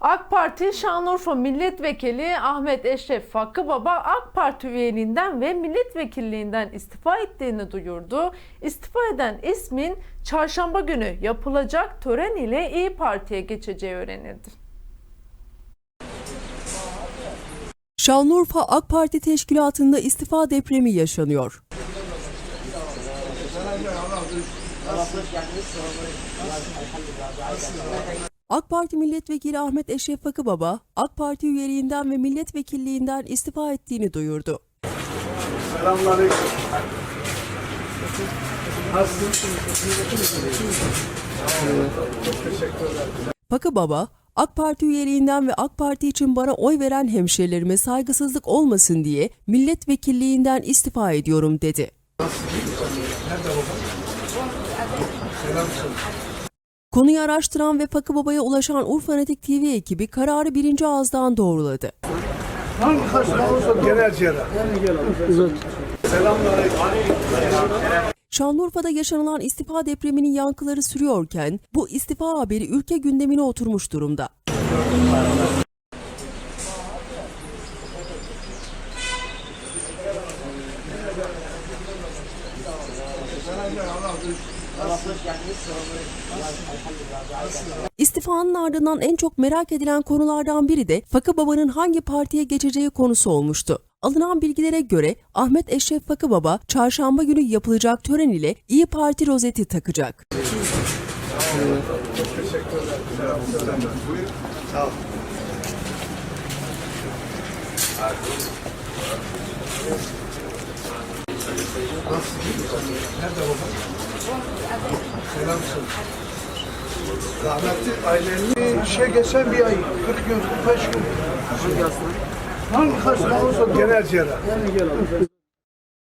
AK Parti Şanlıurfa Milletvekili Ahmet Eşref Hakkı Baba AK Parti üyeliğinden ve milletvekilliğinden istifa ettiğini duyurdu. İstifa eden ismin çarşamba günü yapılacak tören ile İyi Parti'ye geçeceği öğrenildi. Şanlıurfa AK Parti teşkilatında istifa depremi yaşanıyor. AK Parti Milletvekili Ahmet Eşref Fakıbaba, AK Parti üyeliğinden ve milletvekilliğinden istifa ettiğini duyurdu. Selamünaleyküm. Fakıbaba, AK Parti üyeliğinden ve AK Parti için bana oy veren hemşehrilerime saygısızlık olmasın diye milletvekilliğinden istifa ediyorum dedi. Konuyu araştıran ve Fakı Baba'ya ulaşan Urfanatik TV ekibi kararı birinci ağızdan doğruladı. Genel. Şanlıurfa'da yaşanılan istifa depreminin yankıları sürüyorken bu istifa haberi ülke gündemine oturmuş durumda. İstifanın ardından en çok merak edilen konulardan biri de Fakı Baba'nın hangi partiye geçeceği konusu olmuştu. Alınan bilgilere göre Ahmet Eşref Fakı Baba çarşamba günü yapılacak tören ile İyi Parti rozeti takacak. Nerede baba? Selam söyle. Rahmetli ailenin şey geçen bir ay, 40 gün, 45 gün. Hangi hasta olursa genel cerrah.